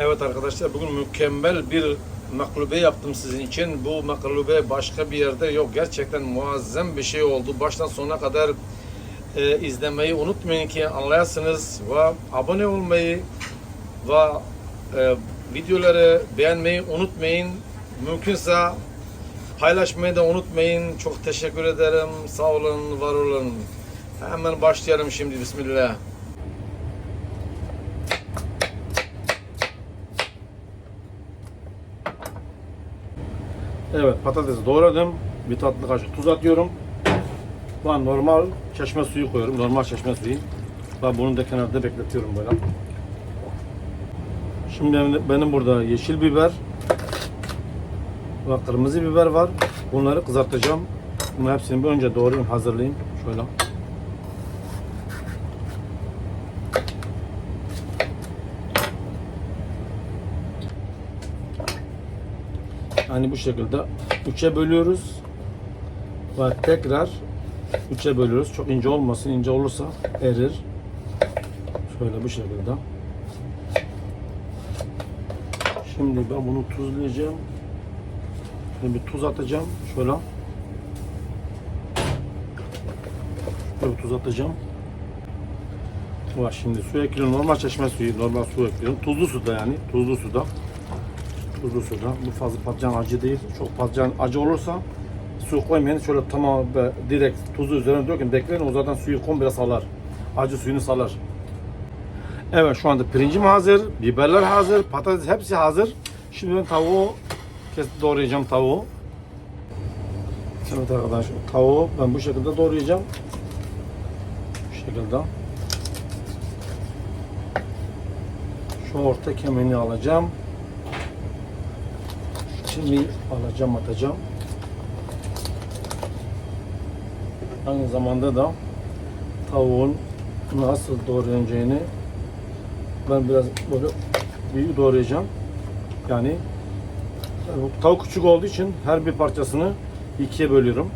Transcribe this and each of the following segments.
Evet arkadaşlar bugün mükemmel bir maklube yaptım sizin için. Bu maklube başka bir yerde yok. Gerçekten muazzam bir şey oldu. Baştan sona kadar e, izlemeyi unutmayın ki anlayasınız ve abone olmayı ve e, videoları beğenmeyi unutmayın. Mümkünse paylaşmayı da unutmayın. Çok teşekkür ederim. Sağ olun, var olun. Hemen başlayalım şimdi. Bismillah. Evet patatesi doğradım. Bir tatlı kaşık tuz atıyorum. Ben normal çeşme suyu koyuyorum. Normal çeşme suyu. Ben bunu da kenarda bekletiyorum böyle. Şimdi benim- burada yeşil biber ve kırmızı biber var. Bunları kızartacağım. Bunu hepsini bir önce doğrayayım, hazırlayayım. Şöyle. Yani bu şekilde üçe bölüyoruz ve tekrar üçe bölüyoruz. Çok ince olmasın. İnce olursa erir. Şöyle bu şekilde. Şimdi ben bunu tuzlayacağım. Şimdi bir tuz atacağım. Şöyle. Şöyle tuz atacağım. Var şimdi su ekliyorum. Normal çeşme suyu, normal su ekliyorum. Tuzlu suda yani. Tuzlu suda. Tuzlu suda. Bu fazla patlıcan acı değil. Çok patlıcan acı olursa su koymayın. Şöyle tamam direkt tuzu üzerine dökün. Bekleyin. O zaten suyu komple salar. Acı suyunu salar. Evet şu anda pirincim hazır. Biberler hazır. Patates hepsi hazır. Şimdi ben tavuğu kes doğrayacağım tavuğu. Evet arkadaşlar tavuğu ben bu şekilde doğrayacağım. Bu şekilde. Şu orta kemiğini alacağım. Şimdi alacağım atacağım. Aynı zamanda da tavuğun nasıl doğranacağını ben biraz böyle büyük doğrayacağım. Yani tavuk küçük olduğu için her bir parçasını ikiye bölüyorum.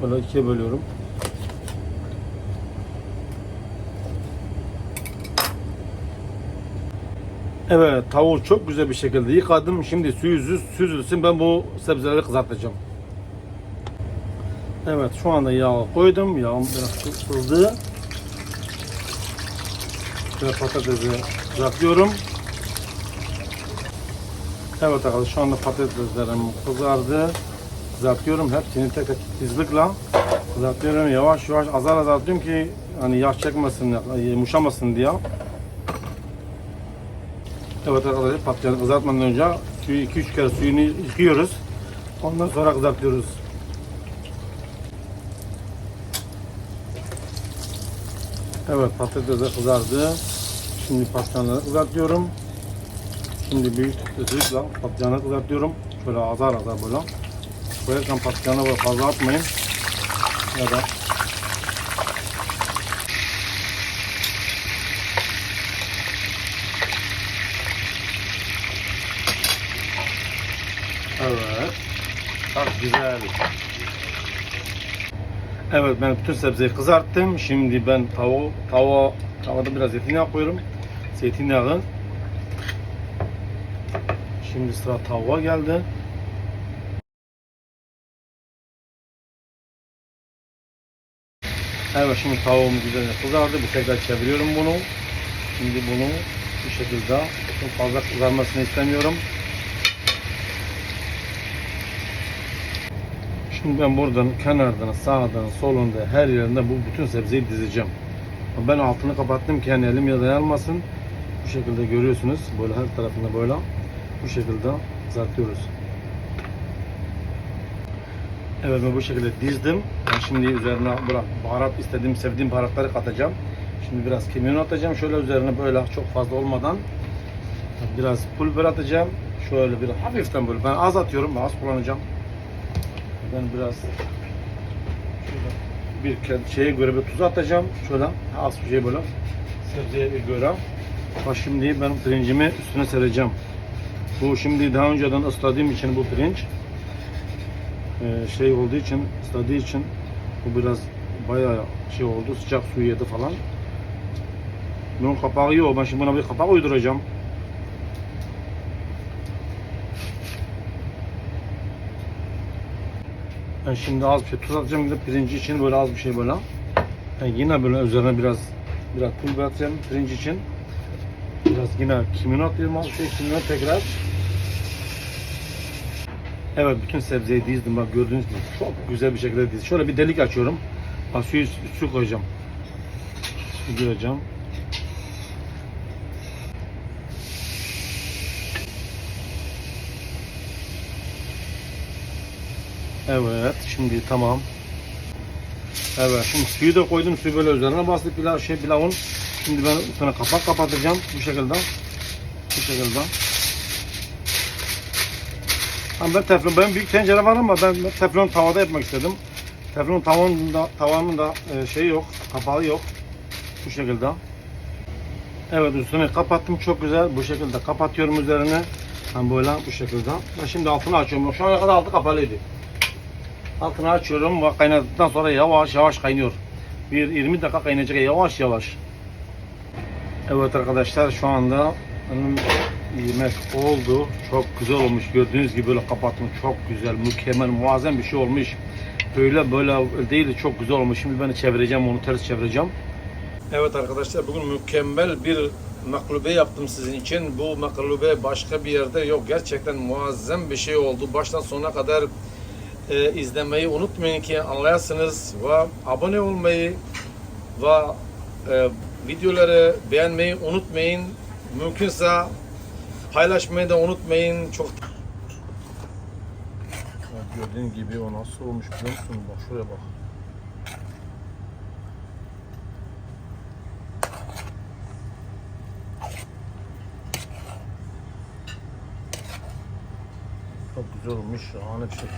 Şöyle ikiye bölüyorum. Evet tavuğu çok güzel bir şekilde yıkadım. Şimdi suyu süz- süzülsün ben bu sebzeleri kızartacağım. Evet şu anda yağ koydum. Yağım biraz kızdı. Ve patatesi kızartıyorum. Evet arkadaşlar şu anda patateslerim kızardı. Kızartıyorum. Hepsini tek tek tizlikle kızartıyorum. Yavaş yavaş azar azar atıyorum ki hani yağ çekmesin, yumuşamasın diye. Evet arkadaşlar patlıcanı kızartmadan önce suyu 2-3 kere suyunu yıkıyoruz. Ondan sonra kızartıyoruz. Evet patates de kızardı. Şimdi patlıcanları kızartıyorum. Şimdi büyük tüzükle patlıcanı kızartıyorum. Şöyle azar azar böyle. Koyarken patlıcanı fazla atmayın. Ya da Evet. Çok güzel. Evet ben bütün sebzeyi kızarttım. Şimdi ben tavuğu, tavuğa, tavada biraz zeytinyağı koyuyorum. Zeytinyağı. Şimdi sıra tavuğa geldi. Evet şimdi tavuğum güzel kızardı. Bu tekrar çeviriyorum bunu. Şimdi bunu bu şekilde çok fazla kızarmasını istemiyorum. Şimdi ben buradan kenardan, sağdan, solunda her yerinde bu bütün sebzeyi dizeceğim. Ben altını kapattım ki hani elim ya da yanmasın. Bu şekilde görüyorsunuz. Böyle her tarafında böyle. Bu şekilde kızartıyoruz. Evet ben bu şekilde dizdim. Ben şimdi üzerine bırak baharat istediğim, sevdiğim baharatları katacağım. Şimdi biraz kimyon atacağım. Şöyle üzerine böyle çok fazla olmadan biraz pul atacağım. Şöyle bir hafiften böyle. Ben az atıyorum. Az kullanacağım. Ben biraz şöyle bir şeye göre bir tuz atacağım. Şöyle az bir şey böyle sebzeye göre. Bak şimdi ben pirincimi üstüne sereceğim. Bu şimdi daha önceden ısladığım için bu pirinç e, şey olduğu için ısladığı için Bu biraz bayağı şey oldu. Sıcak su yedi falan. Bunun kapağı yok. Ben şimdi buna bir kapak uyduracağım. Ben şimdi az bir şey tuz atacağım. Gidip pirinci için böyle az bir şey böyle. Ben yine böyle üzerine biraz biraz pul biber atacağım pirinç için. Biraz yine kimyon atıyorum az şey kimyon tekrar. Evet bütün sebzeyi dizdim bak gördüğünüz gibi çok güzel bir şekilde dizdim. Şöyle bir delik açıyorum. Ha, suyu su koyacağım. Su koyacağım. Evet şimdi tamam. Evet şimdi suyu da koydum suyu böyle üzerine bastı pilav şey pilavın. Şimdi ben üstüne kapak kapatacağım bu şekilde. Bu şekilde. Ama ben teflon, benim büyük tencere var ama ben teflon tavada yapmak istedim. Teflon tavanın da, tavanın da e, şeyi yok, kapağı yok. Bu şekilde. Evet üstüne kapattım çok güzel. Bu şekilde kapatıyorum üzerine. Ben böyle bu şekilde. Ben şimdi altını açıyorum. Şu ana kadar altı kapalıydı. Altını açıyorum ve kaynadıktan sonra yavaş yavaş kaynıyor. Bir 20 dakika kaynayacak yavaş yavaş. Evet arkadaşlar şu anda yemek oldu. Çok güzel olmuş. Gördüğünüz gibi böyle kapattım. Çok güzel, mükemmel, muazzam bir şey olmuş. Böyle böyle değil de çok güzel olmuş. Şimdi ben çevireceğim onu ters çevireceğim. Evet arkadaşlar bugün mükemmel bir maklube yaptım sizin için. Bu maklube başka bir yerde yok. Gerçekten muazzam bir şey oldu. Baştan sona kadar e, izlemeyi unutmayın ki anlayasınız ve abone olmayı ve e, videoları beğenmeyi unutmayın. Mümkünse paylaşmayı da unutmayın. Çok Gördüğün gibi o nasıl olmuş biliyor musun? Bak şuraya bak. Çok güzel olmuş. Şahane bir şey.